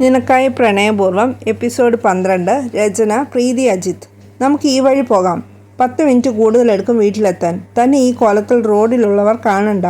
നിനക്കായി പ്രണയപൂർവം എപ്പിസോഡ് പന്ത്രണ്ട് രചന പ്രീതി അജിത്. നമുക്ക് ഈ വഴി പോകാം. പത്ത് മിനിറ്റ് കൂടുതലെടുക്കും വീട്ടിലെത്താൻ. തന്നെ ഈ കോലത്തിൽ റോഡിലുള്ളവർ കാണണ്ട.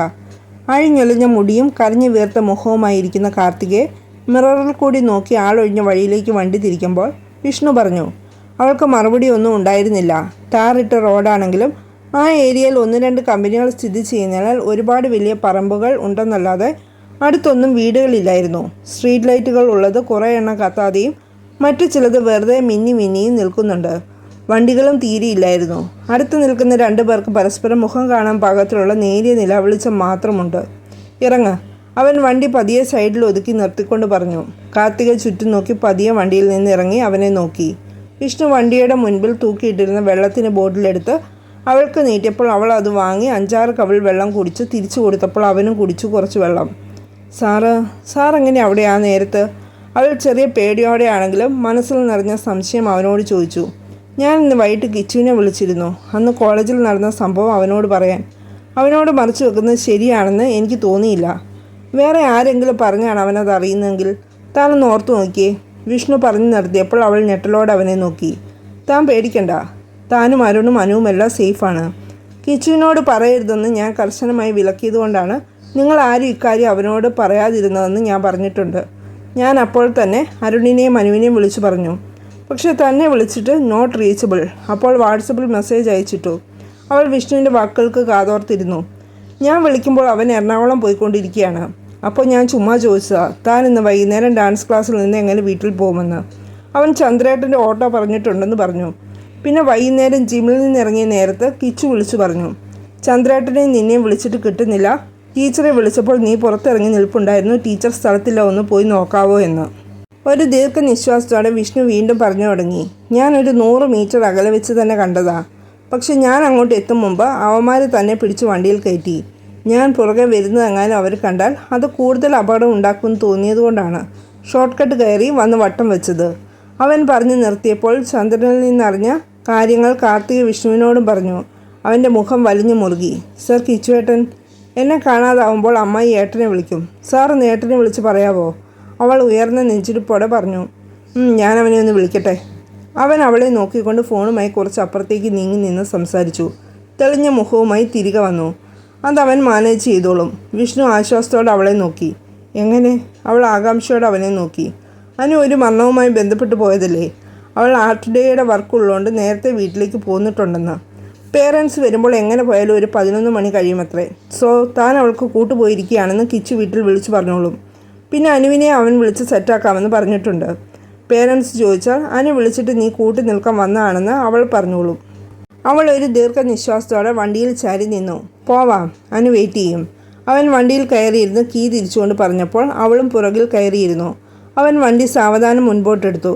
അഴിഞ്ഞൊലിഞ്ഞ മുടിയും കരഞ്ഞു വീർത്ത മുഖവുമായിരിക്കുന്ന കാർത്തികയെ മിററിൽ കൂടി നോക്കി ആളൊഴിഞ്ഞ വഴിയിലേക്ക് വണ്ടി തിരിക്കുമ്പോൾ വിഷ്ണു പറഞ്ഞു അവൾക്ക് മറുപടി ഒന്നും ഉണ്ടായിരുന്നില്ല. ടാറിട്ട റോഡാണെങ്കിലും ആ ഏരിയയിൽ ഒന്ന് രണ്ട് കമ്പനികൾ സ്ഥിതി ചെയ്യുന്നതിനാൽ ഒരുപാട് വലിയ പറമ്പുകൾ ഉണ്ടെന്നല്ലാതെ അടുത്തൊന്നും വീടുകളില്ലായിരുന്നു. സ്ട്രീറ്റ് ലൈറ്റുകൾ ഉള്ളത് കുറേ എണ്ണം കത്താതെയും മറ്റു ചിലത് വെറുതെ മിന്നി മിന്നിയും നിൽക്കുന്നുണ്ട്. വണ്ടികളും തീരെയില്ലായിരുന്നു. അടുത്ത് നിൽക്കുന്ന രണ്ടു പേർക്ക് പരസ്പരം മുഖം കാണാൻ പാകത്തിലുള്ള നേരിയ നിലവിളിച്ചം മാത്രമുണ്ട്. ഇറങ്ങ. അവൻ വണ്ടി പതിയെ സൈഡിൽ ഒതുക്കി നിർത്തിക്കൊണ്ട് പറഞ്ഞു. കാർത്തിക ചുറ്റും നോക്കി പതിയെ വണ്ടിയിൽ നിന്ന് ഇറങ്ങി അവനെ നോക്കി. വിഷ്ണു വണ്ടിയുടെ മുൻപിൽ തൂക്കിയിട്ടിരുന്ന വെള്ളത്തിന് ബോട്ടിലെടുത്ത് അവൾക്ക് നീട്ടിയപ്പോൾ അവൾ അത് വാങ്ങി അഞ്ചാറ് കവിൾ വെള്ളം കുടിച്ച് തിരിച്ചു കൊടുത്തപ്പോൾ അവനും കുടിച്ചു കുറച്ച് വെള്ളം. സാറ് സാർ എങ്ങനെ അവിടെ ആ നേരത്ത്? അവൾ ചെറിയ പേടിയോടെയാണെങ്കിലും മനസ്സിൽ നിറഞ്ഞ സംശയം അവനോട് ചോദിച്ചു. ഞാൻ ഇന്ന് വൈകിട്ട് കിച്ചുവിനെ വിളിച്ചിരുന്നു. അന്ന് കോളേജിൽ നടന്ന സംഭവം അവനോട് പറയാൻ. അവനോട് മറിച്ചു വെക്കുന്നത് ശരിയാണെന്ന് എനിക്ക് തോന്നിയില്ല. വേറെ ആരെങ്കിലും പറഞ്ഞാണ് അവനത് അറിയുന്നതെങ്കിൽ താനൊന്ന് ഓർത്തു നോക്കിയേ. വിഷ്ണു പറഞ്ഞു നിർത്തിയപ്പോൾ അവൾ ഞെട്ടലോടെ അവനെ നോക്കി. താൻ പേടിക്കണ്ട. താനും അരുണും അനുവുമെല്ലാം സേഫാണ്. കിച്ചുവിനോട് പറയരുതെന്ന് ഞാൻ കർശനമായി വിലക്കിയതുകൊണ്ടാണ് നിങ്ങൾ ആരും ഇക്കാര്യം അവനോട് പറയാതിരുന്നതെന്ന് ഞാൻ പറഞ്ഞിട്ടുണ്ട്. ഞാൻ അപ്പോൾ തന്നെ അരുണിനെയും മനുവിനെയും വിളിച്ചു പറഞ്ഞു. പക്ഷെ തന്നെ വിളിച്ചിട്ട് നോട്ട് റീച്ചബിൾ അപ്പോൾ വാട്സപ്പിൽ മെസ്സേജ് അയച്ചിട്ടു. അവൾ വിഷ്ണുവിന്റെ വാക്കുകൾക്ക് കാതോർത്തിരുന്നു. ഞാൻ വിളിക്കുമ്പോൾ അവൻ എറണാകുളം പോയിക്കൊണ്ടിരിക്കുകയാണ്. അപ്പോൾ ഞാൻ ചുമ്മാ ചോദിച്ചതാ താൻ ഇന്ന് വൈകുന്നേരം ഡാൻസ് ക്ലാസ്സിൽ നിന്ന് എങ്ങനെ വീട്ടിൽ പോകുമെന്ന്? അവൻ ചന്ദ്രേട്ടന്റെ ഓട്ടോ പറഞ്ഞിട്ടുണ്ടെന്ന് പറഞ്ഞു. പിന്നെ വൈകുന്നേരം ജിമ്മിൽ നിന്ന് ഇറങ്ങിയ നേരത്ത് കിച്ചു വിളിച്ചു പറഞ്ഞു. ചന്ദ്രേട്ടനെയും നിന്നെയും വിളിച്ചിട്ട് കിട്ടുന്നില്ല. ടീച്ചറെ വിളിച്ചപ്പോൾ നീ പുറത്തിറങ്ങി നിൽപ്പുണ്ടായിരുന്നു. ടീച്ചർ സ്ഥലത്തില്ല ഒന്ന് പോയി നോക്കാവോ എന്ന്. ഒരു ദീർഘനിശ്വാസത്തോടെ വിഷ്ണു വീണ്ടും പറഞ്ഞു തുടങ്ങി. ഞാൻ ഒരു നൂറ് മീറ്റർ അകലെ വെച്ച് തന്നെ കണ്ടതാ. പക്ഷെ ഞാൻ അങ്ങോട്ട് എത്തും മുമ്പ് അവന്മാർ തന്നെ പിടിച്ച് വണ്ടിയിൽ കയറ്റി. ഞാൻ പുറകെ വരുന്നതെങ്ങാനും അവർ കണ്ടാൽ അത് കൂടുതൽ അപകടം ഉണ്ടാക്കുമെന്ന് തോന്നിയതുകൊണ്ടാണ് ഷോർട്ട് കട്ട് കയറി വന്ന് വട്ടം വെച്ചത്. അവൻ പറഞ്ഞു നിർത്തിയപ്പോൾ ചന്ദ്രനിൽ നിന്നറിഞ്ഞ കാര്യങ്ങൾ കാർത്തിക വിഷ്ണുവിനോടും പറഞ്ഞു. അവന്റെ മുഖം വലിഞ്ഞു മുറുകി. സർ കിച്ചുവേട്ടൻ എന്നെ കാണാതാവുമ്പോൾ അമ്മായി ഏട്ടനെ വിളിക്കും. സാർ ഒന്ന് ഏട്ടനെ വിളിച്ച് പറയാവോ? അവൾ ഉയർന്ന നെഞ്ചിരിപ്പോടെ പറഞ്ഞു "ഉം, ഞാൻ അവനെ ഒന്ന് വിളിക്കട്ടെ. അവൻ അവളെ നോക്കിക്കൊണ്ട് ഫോണുമായി കുറച്ച് അപ്പുറത്തേക്ക് നീങ്ങി നിന്ന് സംസാരിച്ചു. തെളിഞ്ഞ മുഖവുമായി തിരികെ വന്നു. അതവൻ മാനേജ് ചെയ്തോളും. വിഷ്ണു ആശ്വാസത്തോടെ അവളെ നോക്കി. എങ്ങനെ? അവൾ ആകാംക്ഷയോടെ അവനെ നോക്കി. അനു ഒരു മരണവുമായി ബന്ധപ്പെട്ട് പോയതല്ലേ? അവൾ ആർട്ട് ഡേയുടെ വർക്ക് ഉള്ളതുകൊണ്ട് നേരത്തെ വീട്ടിലേക്ക് പോന്നിട്ടുണ്ടെന്ന്. പേരൻസ് വരുമ്പോൾ എങ്ങനെ പോയാലും ഒരു പതിനൊന്ന് മണി കഴിയുമത്രേ. സോ താൻ അവൾക്ക് കൂട്ടുപോയിരിക്കുകയാണെന്ന് കിച്ചു വീട്ടിൽ വിളിച്ചു പറഞ്ഞോളും. പിന്നെ അനുവിനെ അവൻ വിളിച്ച് സെറ്റാക്കാമെന്ന് പറഞ്ഞിട്ടുണ്ട്. പേരൻസ് ചോദിച്ചാൽ അനു വിളിച്ചിട്ട് നീ കൂട്ടി നിൽക്കാൻ വന്നതാണെന്ന് അവൾ പറഞ്ഞോളും. അവൾ ഒരു ദീർഘനിശ്വാസത്തോടെ വണ്ടിയിൽ ചാരി നിന്നു. പോവാം അനു വെയിറ്റ് ചെയ്യും. അവൻ വണ്ടിയിൽ കയറിയിരുന്ന് കീ തിരിച്ചുകൊണ്ട് പറഞ്ഞപ്പോൾ അവളും പുറകിൽ കയറിയിരുന്നു. അവൻ വണ്ടി സാവധാനം മുൻപോട്ടെടുത്തു.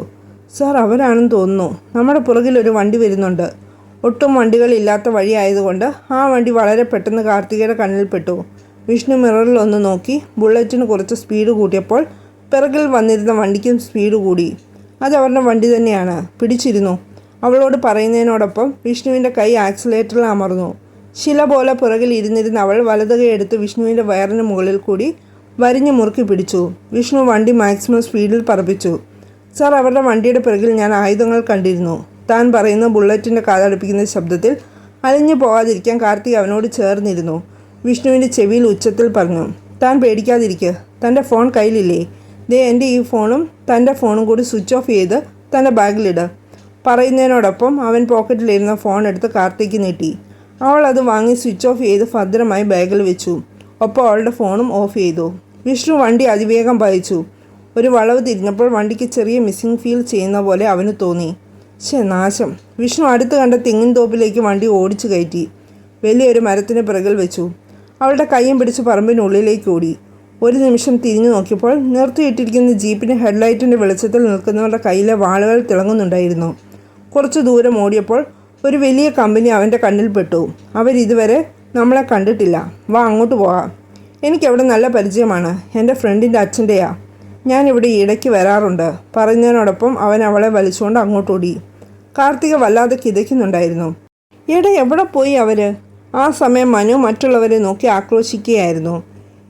സാർ അവരാണെന്ന് തോന്നുന്നു. നമ്മുടെ പുറകിൽ ഒരു വണ്ടി വരുന്നുണ്ട്. ഒട്ടും വണ്ടികളില്ലാത്ത വഴി ആയതുകൊണ്ട് ആ വണ്ടി വളരെ പെട്ടെന്ന് കാർത്തികയുടെ കണ്ണിൽപ്പെട്ടു വിഷ്ണു മിററിൽ ഒന്ന് നോക്കി ബുള്ളറ്റിന് കുറച്ച് സ്പീഡ് കൂട്ടിയപ്പോൾ പിറകിൽ വന്നിരുന്ന വണ്ടിക്കും സ്പീഡ് കൂടി. അത് അവരുടെ വണ്ടി തന്നെയാണ്. പിടിച്ചിരുന്നു. അവളോട് പറയുന്നതിനോടൊപ്പം വിഷ്ണുവിന്റെ കൈ ആക്സിലേറ്ററിൽ അമർന്നു. ശില പോലെ പിറകിൽ ഇരുന്നിരുന്ന അവൾ വലത് കൈ എടുത്ത് വിഷ്ണുവിന്റെ വയറിന് മുകളിൽ കൂടി വരിഞ്ഞു മുറുക്കി പിടിച്ചു. വിഷ്ണു വണ്ടി മാക്സിമം സ്പീഡിൽ പറപ്പിച്ചു. സാർ അവരുടെ വണ്ടിയുടെ പിറകിൽ ഞാൻ ആയുധങ്ങൾ കണ്ടിരുന്നു. താൻ പറയുന്ന ബുള്ളറ്റിന്റെ കാതടുപ്പിക്കുന്ന ശബ്ദത്തിൽ അലിഞ്ഞു പോകാതിരിക്കാൻ കാർത്തിക് അവനോട് ചേർന്നിരുന്നു. വിഷ്ണുവിന്റെ ചെവിയിൽ ഉച്ചത്തിൽ പറഞ്ഞു താൻ പേടിക്കാതിരിക്കുക തന്റെ ഫോൺ കയ്യിലില്ലേ? ദേ എന്റെ ഈ ഫോണും തന്റെ ഫോണും കൂടി സ്വിച്ച് ഓഫ് ചെയ്ത് തന്റെ ബാഗിലിട്. പറയുന്നതിനോടൊപ്പം അവൻ പോക്കറ്റിലിരുന്ന ഫോൺ എടുത്ത് കാർത്തിക്ക് നീട്ടി. അവൾ അത് വാങ്ങി സ്വിച്ച് ഓഫ് ചെയ്ത് ഭദ്രമായി ബാഗിൽ വെച്ചു. ഒപ്പം അവളുടെ ഫോണും ഓഫ് ചെയ്തു. വിഷ്ണു വണ്ടി അതിവേഗം പായിച്ചു. ഒരു വളവ് തിരിഞ്ഞപ്പോൾ വണ്ടിക്ക് ചെറിയ മിസ്സിംഗ് ഫീൽ ചെയ്യുന്ന പോലെ അവന് തോന്നി. ശേ നാശം. വിഷ്ണു അടുത്ത് കണ്ട തെങ്ങിൻ തോപ്പിലേക്ക് വണ്ടി ഓടിച്ചു കയറ്റി. വലിയൊരു മരത്തിന് പിറകിൽ വെച്ചു. അവളുടെ കൈയും പിടിച്ച് പറമ്പിനുള്ളിലേക്ക് ഓടി. ഒരു നിമിഷം തിരിഞ്ഞു നോക്കിയപ്പോൾ നിർത്തിയിട്ടിരിക്കുന്ന ജീപ്പിന് ഹെഡ്ലൈറ്റിന്റെ വെളിച്ചത്തിൽ നിൽക്കുന്നവരുടെ കയ്യിലെ വാളുകൾ തിളങ്ങുന്നുണ്ടായിരുന്നു. കുറച്ച് ദൂരം ഓടിയപ്പോൾ ഒരു വലിയ കമ്പനി അവന്റെ കണ്ണിൽപ്പെട്ടു അവരിതുവരെ നമ്മളെ കണ്ടിട്ടില്ല. വാ അങ്ങോട്ട് പോകാം. എനിക്കവിടെ നല്ല പരിചയമാണ്. എന്റെ ഫ്രണ്ടിന്റെ അച്ഛന്റെയാ. ഞാനിവിടെ ഇടയ്ക്ക് വരാറുണ്ട് പറഞ്ഞതിനോടൊപ്പം അവൻ അവളെ വലിച്ചുകൊണ്ട് അങ്ങോട്ടോടി. കാർത്തിക വല്ലാതെ കിതയ്ക്കുന്നുണ്ടായിരുന്നു. എടെ എവിടെ പോയി അവർ? ആ സമയം മനു മറ്റുള്ളവരെ നോക്കി ആക്രോശിക്കുകയായിരുന്നു.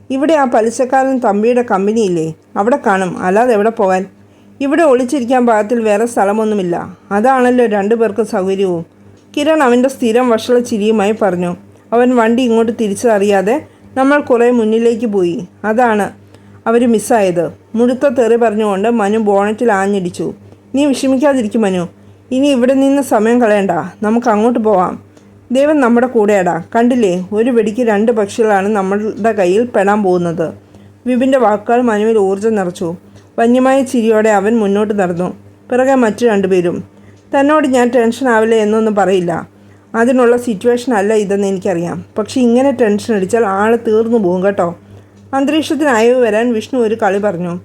ഇവിടെ ആ പലിശക്കാരൻ തമ്പിയുടെ കമ്പനിയില്ലേ? അവിടെ കാണും അല്ലാതെ എവിടെ പോകാൻ ഇവിടെ ഒളിച്ചിരിക്കാൻ പാകത്തിൽ വേറെ സ്ഥലമൊന്നുമില്ല. അതാണല്ലോ രണ്ടു പേർക്ക് സൗകര്യവും. കിരൺ അവന്റെ സ്ഥിരം വഷള ചിരിയുമായി പറഞ്ഞു. അവൻ വണ്ടി ഇങ്ങോട്ട് തിരിച്ചറിയാതെ നമ്മൾ കുറേ മുന്നിലേക്ക് പോയി. അതാണ് അവർ മിസ്സായത്. മുഴുത്ത തെറി പറഞ്ഞുകൊണ്ട് മനു ബോണറ്റിൽ ആഞ്ഞിടിച്ചു. നീ വിഷമിക്കാതിരിക്കും മനു. ഇനി ഇവിടെ നിന്ന് സമയം കളയണ്ട. നമുക്ക് അങ്ങോട്ട് പോവാം. ദൈവം നമ്മുടെ കൂടെയാടാ. കണ്ടില്ലേ? ഒരു വെടിക്ക് രണ്ട് പക്ഷികളാണ് നമ്മളുടെ കയ്യിൽ പെടാൻ പോകുന്നത്. വിപിന്റെ വാക്കുകൾ മനുവിൽ ഊർജം നിറച്ചു. വന്യമായ ചിരിയോടെ അവൻ മുന്നോട്ട് നടന്നു. പിറകെ മറ്റു രണ്ടുപേരും. തന്നോട് ഞാൻ ടെൻഷൻ ആവില്ല എന്നൊന്നും പറയില്ല. അതിനുള്ള സിറ്റുവേഷൻ അല്ല ഇതെന്ന് എനിക്കറിയാം. പക്ഷെ ഇങ്ങനെ ടെൻഷൻ അടിച്ചാൽ ആൾ തീർന്നു പോകും കേട്ടോ. അന്തരീക്ഷത്തിന് അയവ് വരാൻ വിഷ്ണു ഒരു കളി പറഞ്ഞു.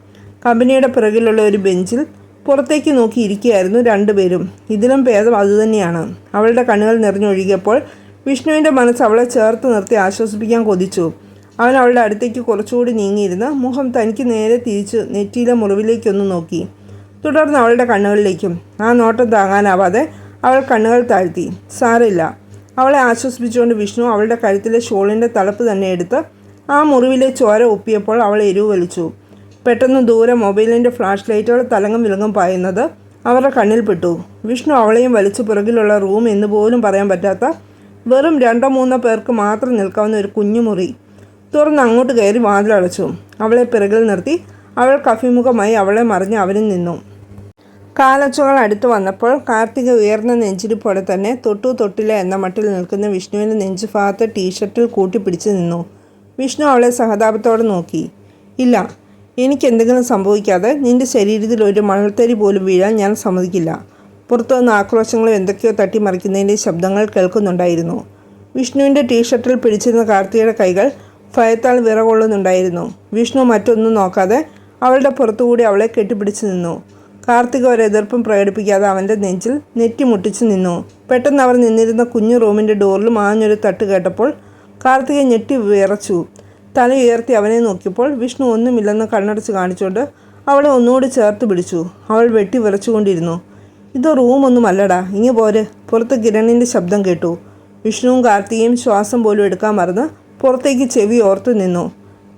കമ്പനിയുടെ പിറകിലുള്ള ഒരു ബെഞ്ചിൽ പുറത്തേക്ക് നോക്കിയിരിക്കുകയായിരുന്നു രണ്ടുപേരും. ഇതിലും ഭേദം അതുതന്നെയാണ് അവളുടെ കണ്ണുകൾ നിറഞ്ഞൊഴുകിയപ്പോൾ വിഷ്ണുവിന്റെ മനസ്സ് അവളെ ചേർത്ത് നിർത്തി ആശ്വസിപ്പിക്കാൻ കൊതിച്ചു. അവൻ അവളുടെ അടുത്തേക്ക് കുറച്ചുകൂടി നീങ്ങിയിരുന്ന് മുഖം തനിക്ക് നേരെ തിരിച്ച് നെറ്റിയിലെ മുറിവിലേക്കൊന്ന് നോക്കി. തുടർന്ന് അവളുടെ കണ്ണുകളിലേക്കും ആ നോട്ടം താങ്ങാനാവാതെ അവൾ കണ്ണുകൾ താഴ്ത്തി. സാരമില്ല. അവളെ ആശ്വസിപ്പിച്ചുകൊണ്ട് വിഷ്ണു അവളുടെ കഴുത്തിലെ ഷോളിന്റെ തളപ്പ് തന്നെ എടുത്ത് ആ മുറിവിലെ ചോര ഒപ്പിയപ്പോൾ അവൾ എരിവ് വലിച്ചു. പെട്ടെന്ന് ദൂരെ മൊബൈലിന്റെ ഫ്ലാഷ് ലൈറ്റുകൾ തലങ്ങും വിലങ്ങും പായുന്നത് അവരുടെ കണ്ണിൽപ്പെട്ടു വിഷ്ണു അവളെയും വലിച്ചു പുറകിലുള്ള റൂം എന്ന് പോലും പറയാൻ പറ്റാത്ത വെറും രണ്ടോ മൂന്നോ പേർക്ക് മാത്രം നിൽക്കാവുന്ന ഒരു കുഞ്ഞുമുറി. തുറന്ന് അങ്ങോട്ട് കയറി വാതിലടച്ചു അവളെ പിറകിൽ നിർത്തി. അവൾ കഫിമുഖമായി അവളെ മറിഞ്ഞ് അവനിൽ നിന്നു. കാലച്ചുകൾ അടുത്ത് വന്നപ്പോൾ കാർത്തിക ഉയർന്ന നെഞ്ചിരിപ്പോടെ തന്നെ തൊട്ടു തൊട്ടില്ല എന്ന മട്ടിൽ നിൽക്കുന്ന വിഷ്ണുവിന്റെ നെഞ്ചുഭാഗത്ത് ടീഷർട്ടിൽ കൂട്ടിപ്പിടിച്ച് നിന്നു. വിഷ്ണു അവളെ സഹതാപത്തോടെ നോക്കി. ഇല്ല എനിക്ക് എന്തെങ്കിലും സംഭവിക്കാതെ നിന്റെ ശരീരത്തിൽ ഒരു മണൽത്തരി പോലും വീഴാൻ ഞാൻ സമ്മതിക്കില്ല. പുറത്തുനിന്ന് ആക്രോശങ്ങളും എന്തൊക്കെയോ തട്ടിമറിക്കുന്നതിന്റെ ശബ്ദങ്ങൾ കേൾക്കുന്നുണ്ടായിരുന്നു. വിഷ്ണുവിന്റെ ടീഷർട്ടിൽ പിടിച്ചിരുന്ന കാർത്തിയുടെ കൈകൾ ഭയത്താൽ വിറകൊള്ളുന്നുണ്ടായിരുന്നു. വിഷ്ണു മറ്റൊന്നും നോക്കാതെ അവളുടെ പുറത്തുകൂടി അവളെ കെട്ടിപ്പിടിച്ച് നിന്നു. കാർത്തിക ഒരെതിർപ്പും പ്രകടിപ്പിക്കാതെ അവന്റെ നെഞ്ചിൽ നെറ്റി മുട്ടിച്ച് നിന്നു. പെട്ടെന്ന് അവർ നിന്നിരുന്ന കുഞ്ഞു റൂമിന്റെ ഡോറിലും ആഞ്ഞൊരു തട്ട് കേട്ടപ്പോൾ കാർത്തിക ഞെട്ടി വിറച്ചു. തല ഉയർത്തി അവനെ നോക്കിയപ്പോൾ വിഷ്ണു ഒന്നുമില്ലെന്ന് കണ്ണടച്ച് കാണിച്ചുകൊണ്ട് അവളെ ഒന്നുകൂടി ചേർത്ത് പിടിച്ചു. അവൾ വെട്ടി വിറച്ചുകൊണ്ടിരുന്നു. ഇത് റൂമൊന്നുമല്ലടാ. ഇങ്ങ് പോരെ. പുറത്ത് കിരണിന്റെ ശബ്ദം കേട്ടു. വിഷ്ണുവും കാർത്തികയും ശ്വാസം പോലും എടുക്കാൻ മറന്ന് പുറത്തേക്ക് ചെവി ഓർത്തു നിന്നു.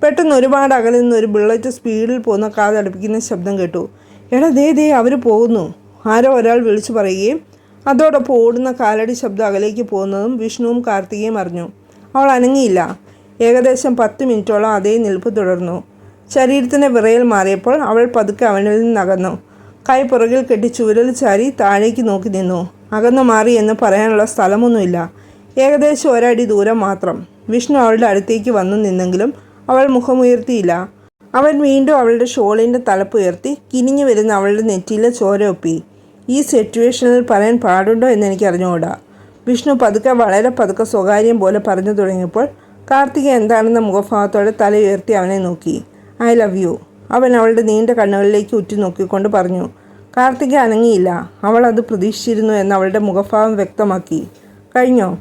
പെട്ടെന്ന് ഒരുപാട് അകലിൽ നിന്ന് ഒരു ബുള്ളറ്റ് സ്പീഡിൽ പോകുന്ന കാതടുപ്പിക്കുന്ന ശബ്ദം കേട്ടു. എടാ ദേ ദേ അവർ പോകുന്നു. ആരോ ഒരാൾ വിളിച്ചു പറയുകയും അതോടൊപ്പം ഓടുന്ന കാലടി ശബ്ദം അകലേക്ക് പോകുന്നതും വിഷ്ണുവും കാർത്തികയും അറിഞ്ഞു. അവൾ അനങ്ങിയില്ല. ഏകദേശം പത്ത് മിനിറ്റോളം അതേ നിൽപ്പ് തുടർന്നു. ശരീരത്തിന്റെ വിറയൽ മാറിയപ്പോൾ അവൾ പതുക്കെ അവനിൽ നിന്നകന്നു. കൈ പുറകിൽ കെട്ടി ചൂരൽ ചാരി താഴേക്ക് നോക്കി നിന്നു. അകന്നു മാറി എന്ന് പറയാനുള്ള സ്ഥലമൊന്നുമില്ല. ഏകദേശം ഒരടി ദൂരം മാത്രം. വിഷ്ണു അവളുടെ അടുത്തേക്ക് വന്നു നിന്നെങ്കിലും അവൾ മുഖമുയർത്തിയില്ല. അവൻ വീണ്ടും അവളുടെ ഷോളിന്റെ തലപ്പുയർത്തി കിനിഞ്ഞു വരുന്ന അവളുടെ നെറ്റിയിലെ ചോര ഒപ്പി. ഈ സിറ്റുവേഷനിൽ പറയാൻ പാടുണ്ടോ എന്ന് എനിക്ക് അറിഞ്ഞുകൂടാ വിഷ്ണു പതുക്കെ വളരെ പതുക്കെ സ്വകാര്യം പോലെ പറഞ്ഞു തുടങ്ങിയപ്പോൾ കാർത്തിക എന്താണെന്ന മുഖഭാവത്തോടെ തല ഉയർത്തി അവനെ നോക്കി. I love you. അവൻ അവളുടെ നീണ്ട കണ്ണുകളിലേക്ക് ഉറ്റുനോക്കിക്കൊണ്ട് പറഞ്ഞു. കാർത്തിക അനങ്ങിയില്ല. അവൾ അത് പ്രതീക്ഷിച്ചിരുന്നു എന്ന് അവളുടെ മുഖഭാവം വ്യക്തമാക്കി. കഴിഞ്ഞോ?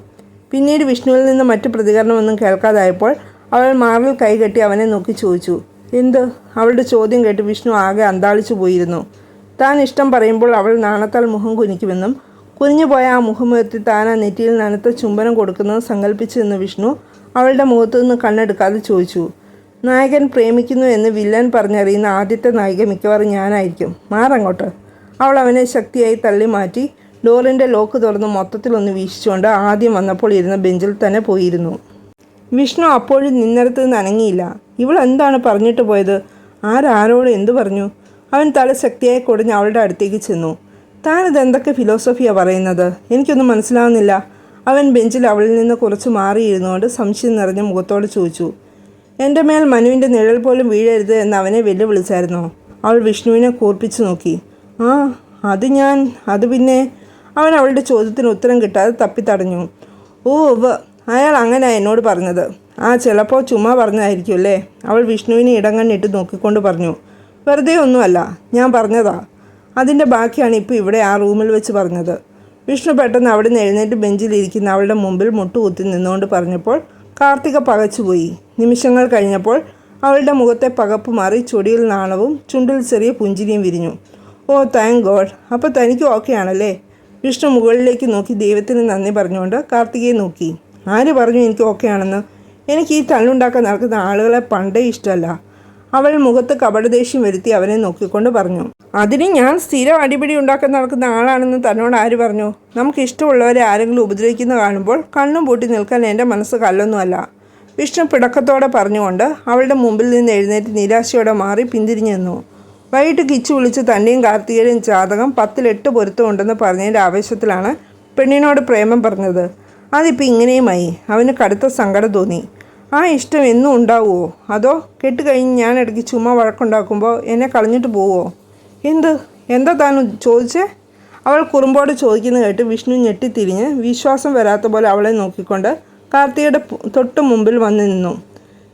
പിന്നീട് വിഷ്ണുവിൽ നിന്ന് മറ്റു പ്രതികരണമൊന്നും കേൾക്കാതായപ്പോൾ അവൾ മാറിൽ കൈകെട്ടി അവനെ നോക്കി ചോദിച്ചു. എന്ത്? അവളുടെ ചോദ്യം കേട്ട് വിഷ്ണു ആകെ അന്താളിച്ചു പോയിരുന്നു. താൻ ഇഷ്ടം പറയുമ്പോൾ അവൾ നാണത്താൽ മുഖം കുനിക്കുമെന്നും കുനിഞ്ഞുപോയ ആ മുഖമുയർത്തി താൻ ആ നെറ്റിയിൽ നനത്ത ചുംബനം കൊടുക്കുന്നത് സങ്കല്പിച്ചു എന്ന് വിഷ്ണു. അവളുടെ മുഖത്തു നിന്ന് കണ്ണെടുക്കാതെ ചോദിച്ചു നായകൻ പ്രേമിക്കുന്നു എന്ന് വില്ലൻ പറഞ്ഞറിയുന്ന ആദ്യത്തെ നായിക മിക്കവാറും ഞാനായിരിക്കും. മാറങ്ങോട്ട് അവൾ അവനെ ശക്തിയായി തള്ളി മാറ്റി ഡോറിന്റെ ലോക്ക് തുറന്ന് മൊത്തത്തിലൊന്ന് വീശിച്ചുകൊണ്ട് ആദ്യം വന്നപ്പോൾ ഇരുന്ന ബെഞ്ചിൽ തന്നെ പോയിരുന്നു. വിഷ്ണു അപ്പോഴും നിന്നിടത്ത് നിന്ന് അനങ്ങിയില്ല. ഇവൾ എന്താണ് പറഞ്ഞിട്ട് പോയത്? ആരാരോട് എന്തു പറഞ്ഞു? അവൻ തല ശക്തിയായി കൊടിഞ്ഞ് അവളുടെ അടുത്തേക്ക് ചെന്നു. താനിത് എന്തൊക്കെ ഫിലോസഫിയാണ് പറയുന്നത്? എനിക്കൊന്നും മനസ്സിലാവുന്നില്ല. അവൻ ബെഞ്ചിൽ അവളിൽ നിന്ന് കുറച്ച് മാറിയിരുന്നുകൊണ്ട് സംശയം നിറഞ്ഞ മുഖത്തോട് ചോദിച്ചു എന്റെ മേൽ മനുവിന്റെ നിഴൽ പോലും വീഴരുത് എന്ന് അവനെ വെല്ലുവിളിച്ചായിരുന്നു? അവൾ വിഷ്ണുവിനെ കൂർപ്പിച്ചു നോക്കി ആ അത് ഞാൻ അത് പിന്നെ? അവൻ അവളുടെ ചോദ്യത്തിന് ഉത്തരം കിട്ടാതെ തപ്പിത്തടഞ്ഞു ഓ ഒവ് അയാൾ അങ്ങനെ എന്നോട് പറഞ്ഞത്. ആ ചിലപ്പോൾ ചുമ്മാ പറഞ്ഞതായിരിക്കും അല്ലേ? അവൾ വിഷ്ണുവിനെ ഇടങ്ങണ്ണിട്ട് നോക്കിക്കൊണ്ട് പറഞ്ഞു വെറുതെ ഒന്നുമല്ല ഞാൻ പറഞ്ഞതാ. അതിന്റെ ബാക്കിയാണ് ഇപ്പോൾ ഇവിടെ ആ റൂമിൽ വെച്ച് പറഞ്ഞത്. വിഷ്ണു പെട്ടെന്ന് അവിടെ നിന്ന് എഴുന്നേറ്റ് ബെഞ്ചിലിരിക്കുന്ന അവളുടെ മുമ്പിൽ മുട്ടുകുത്തി നിന്നുകൊണ്ട് പറഞ്ഞപ്പോൾ കാർത്തിക പകച്ചുപോയി നിമിഷങ്ങൾ കഴിഞ്ഞപ്പോൾ അവളുടെ മുഖത്തെ പകപ്പ് മാറി ചൊടിയിൽ നാണവും ചുണ്ടിൽ ചെറിയ പുഞ്ചിരിയും വിരിഞ്ഞു. Oh thank God. അപ്പോൾ തനിക്ക് ഓക്കെ ആണല്ലേ? വിഷ്ണു മുകളിലേക്ക് നോക്കി ദൈവത്തിന് നന്ദി പറഞ്ഞുകൊണ്ട് കാർത്തികയെ നോക്കി. ആര് പറഞ്ഞു എനിക്ക് ഓക്കെ ആണെന്ന്? എനിക്ക് ഈ തള്ളുണ്ടാക്കാൻ നടക്കുന്ന ആളുകളെ പണ്ടേ ഇഷ്ടമല്ല. അവൾ മുഖത്ത് കപടദേഷ്യം വരുത്തി അവനെ നോക്കിക്കൊണ്ട് പറഞ്ഞു. അതിന് ഞാൻ സ്ഥിരം അടിപിടി ഉണ്ടാക്കാൻ നടക്കുന്ന ആളാണെന്ന് തന്നോട് ആര് പറഞ്ഞു? നമുക്ക് ഇഷ്ടമുള്ളവരെ ആരെങ്കിലും ഉപദ്രവിക്കുന്ന കാണുമ്പോൾ കണ്ണും പൂട്ടി നിൽക്കാൻ എന്റെ മനസ്സ് കല്ലൊന്നുമല്ല. വിഷ്ണു പിടക്കത്തോടെ പറഞ്ഞുകൊണ്ട് അവളുടെ മുമ്പിൽ നിന്ന് എഴുന്നേറ്റ് നിരാശയോടെ മാറി പിന്തിരിഞ്ഞു നിന്നു. വൈകിട്ട് കിച്ചു വിളിച്ച് തന്നെയും കാർത്തികയുടെയും ജാതകം പത്തിലെട്ട് പൊരുത്തമുണ്ടെന്ന് പറഞ്ഞതിന്റെ ആവേശത്തിലാണ് പെണ്ണിനോട് പ്രേമം പറഞ്ഞത്. അതിപ്പോൾ ഇങ്ങനെയുമായി. അവന് കടുത്ത സങ്കടം തോന്നി. ആ ഇഷ്ടം എന്നും ഉണ്ടാവുമോ അതോ കെട്ടുകഴിഞ്ഞ് ഞാൻ ഇടയ്ക്ക് ചുമ്മാ വഴക്കുണ്ടാക്കുമ്പോൾ എന്നെ കളഞ്ഞിട്ട് പോവോ? എന്ത്? എന്താ താൻ ചോദിച്ചേ? അവൾ കുറുമ്പോട് ചോദിക്കുന്നത് കേട്ട് വിഷ്ണു ഞെട്ടിത്തിരിഞ്ഞ് വിശ്വാസം വരാത്ത പോലെ അവളെ നോക്കിക്കൊണ്ട് കാർത്തികയുടെ തൊട്ടു തൊട്ട് മുമ്പിൽ വന്ന് നിന്നു.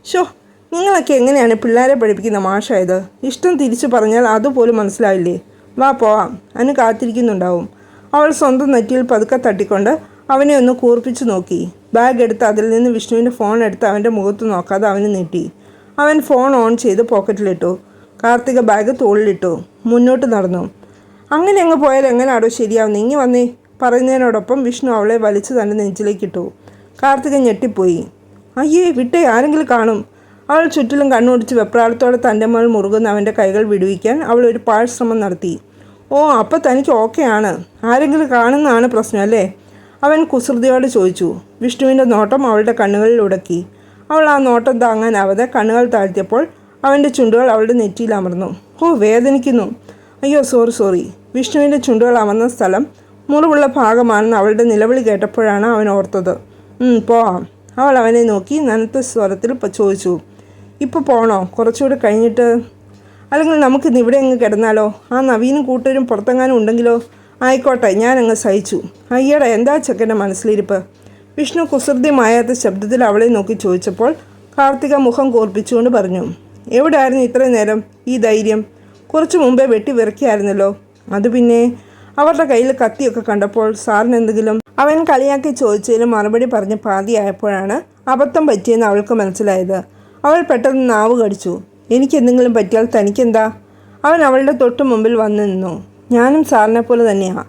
ഷോ നിങ്ങളൊക്കെ എങ്ങനെയാണ് പിള്ളേരെ പഠിപ്പിക്കുന്ന മാഷായത്? ഇഷ്ടം തിരിച്ചു പറഞ്ഞാൽ അതുപോലും മനസ്സിലായില്ലേ? വാ പോവാം. അനു കാത്തിരിക്കുന്നുണ്ടാവും. അവൾ സ്വന്തം നെറ്റിയിൽ പതുക്കെ തട്ടിക്കൊണ്ട് അവനെ ഒന്ന് കൂർപ്പിച്ചു നോക്കി. ബാഗ് എടുത്ത് അതിൽ നിന്ന് വിഷ്ണുവിന്റെ ഫോൺ എടുത്ത് അവന്റെ മുഖത്ത് നോക്കാതെ അവന് നീട്ടി അവൻ ഫോൺ ഓൺ ചെയ്ത് പോക്കറ്റിലിട്ടു. കാർത്തിക ബാഗ് തോളിലിട്ടു. മുന്നോട്ട് നടന്നു. അങ്ങനെ അങ്ങ് പോയാൽ എങ്ങനെയാടോ ശരിയാവും നീങ്ങി വന്നേ പറയുന്നതിനോടൊപ്പം വിഷ്ണു അവളെ വലിച്ചു തന്റെ നെഞ്ചിലേക്കിട്ടു. കാർത്തിക ഞെട്ടിപ്പോയി. അയ്യേ വിട്ടേ ആരെങ്കിലും കാണും. അവൾ ചുറ്റിലും കണ്ണോടിച്ച് വെപ്രാളത്തോടെ തന്റെ മേൽ മുറുകുന്ന അവന്റെ കൈകൾ വിടുവിക്കാൻ അവൾ ഒരു പാഴ്ശ്രമം നടത്തി. ഓ അപ്പം തനിക്ക് ഓക്കെയാണ് ആരെങ്കിലും കാണുന്നതാണ് പ്രശ്നം അല്ലേ? അവൻ കുസൃതിയോട് ചോദിച്ചു. വിഷ്ണുവിന്റെ നോട്ടം അവളുടെ കണ്ണുകളിൽ ഉടക്കി. അവൾ ആ നോട്ടം താങ്ങാനാവാതെ കണ്ണുകൾ താഴ്ത്തിയപ്പോൾ അവന്റെ ചുണ്ടുകൾ അവളുടെ നെറ്റിയിൽ അമർന്നു. ഓ വേദനിക്കുന്നു. അയ്യോ സോറി സോറി വിഷ്ണുവിന്റെ ചുണ്ടുകൾ അമർന്ന സ്ഥലം മുറിവുള്ള ഭാഗമാണെന്ന് അവളുടെ നിലവിളി കേട്ടപ്പോഴാണ് അവൻ ഓർത്തത്. "ഉം, പോവാം. അവൾ അവനെ നോക്കി നനത്ത സ്വരത്തിൽ ചോദിച്ചു. ഇപ്പോൾ പോകണോ കുറച്ചുകൂടെ കഴിഞ്ഞിട്ട്. അല്ലെങ്കിൽ നമുക്ക് ഇന്ന് ഇവിടെ അങ്ങ് കിടന്നാലോ? ആ നവീനും കൂട്ടരും പുറത്തെങ്ങാനും ഉണ്ടെങ്കിലോ? ആയിക്കോട്ടെ ഞാൻ അങ്ങ് സഹിച്ചു. അയ്യടാ എന്താ ചെക്കന്റെ മനസ്സിലിരിപ്പ്? വിഷ്ണു കുസൃതി മായാത്ത ശബ്ദത്തിൽ അവളെ നോക്കി ചോദിച്ചപ്പോൾ കാർത്തിക മുഖം കോർപ്പിച്ചുകൊണ്ട് പറഞ്ഞു. എവിടെയായിരുന്നു ഇത്രയും നേരം ഈ ധൈര്യം? കുറച്ച് മുമ്പേ വെട്ടി വിറക്കിയായിരുന്നല്ലോ. അത് പിന്നെ? അവരുടെ കയ്യിൽ കത്തിയൊക്കെ കണ്ടപ്പോൾ സാറിന് എന്തെങ്കിലും അവൻ കളിയാക്കി ചോദിച്ചതിലും മറുപടി പറഞ്ഞ് പാതിയായപ്പോഴാണ് അബദ്ധം പറ്റിയെന്ന് അവൾക്ക് മനസ്സിലായത്. അവൾ പെട്ടെന്ന് നാവ് കടിച്ചു. എനിക്കെന്തെങ്കിലും പറ്റിയാൽ തനിക്കെന്താ? അവൻ അവളുടെ തൊട്ട് മുമ്പിൽ വന്നു നിന്നു. ഞാനും സാറിനെ പോലെ തന്നെയാണ്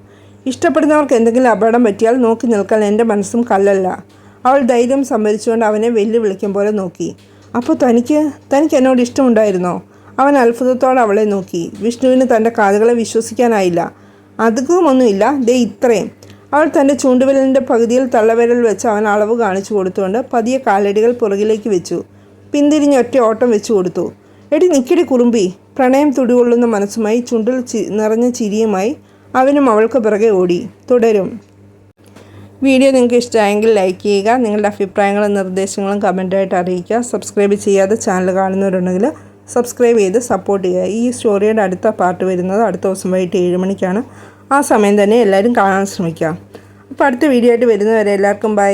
ഇഷ്ടപ്പെടുന്നവർക്ക് എന്തെങ്കിലും അപകടം പറ്റിയാൽ നോക്കി നിൽക്കാൻ എന്റെ മനസ്സും കല്ലല്ല. അവൾ ധൈര്യം സംഭരിച്ചുകൊണ്ട് അവനെ വെല്ലുവിളിക്കും പോലെ നോക്കി. അപ്പോൾ തനിക്ക് തനിക്ക് എന്നോട് ഇഷ്ടമുണ്ടായിരുന്നോ? അവൻ അത്ഭുതത്തോടെ അവളെ നോക്കി. വിഷ്ണുവിന് തന്റെ കാതുകളെ വിശ്വസിക്കാനായില്ല. അധികമൊന്നുമില്ല ദേ ഇത്രയും. അവൾ തന്റെ ചൂണ്ടുവിരലിന്റെ പകുതിയിൽ തള്ളവിരൽ വെച്ച് അവൻ അളവ് കാണിച്ചു കൊടുത്തുകൊണ്ട് പതിയെ കാലടികൾ പുറകിലേക്ക് വെച്ചു. പിന്തിരിഞ്ഞ് ഒറ്റ ഓട്ടം വെച്ചു കൊടുത്തു. എടി നിക്കിടി കുറുമ്പി. പ്രണയം തുടികൊള്ളുന്ന മനസ്സുമായി ചുണ്ടിൽ നിറഞ്ഞ ചിരിയുമായി അവനും അവൾക്ക് പിറകെ ഓടി. തുടരും. വീഡിയോ നിങ്ങൾക്ക് ഇഷ്ടമായെങ്കിൽ ലൈക്ക് ചെയ്യുക നിങ്ങളുടെ അഭിപ്രായങ്ങളും നിർദ്ദേശങ്ങളും കമന്റായിട്ട് അറിയിക്കുക. സബ്സ്ക്രൈബ് ചെയ്യാതെ ചാനൽ കാണുന്നവരുണ്ടെങ്കിൽ സബ്സ്ക്രൈബ് ചെയ്ത് സപ്പോർട്ട് ചെയ്യുക. ഈ സ്റ്റോറിയുടെ അടുത്ത പാർട്ട് വരുന്നത് അടുത്ത ദിവസം വൈകിട്ട് ഏഴ് മണിക്കാണ്. ആ സമയം തന്നെ എല്ലാവരും കാണാൻ ശ്രമിക്കുക. അപ്പോൾ അടുത്ത വീഡിയോ ആയിട്ട് വരുന്നവരെ എല്ലാവർക്കും ബൈ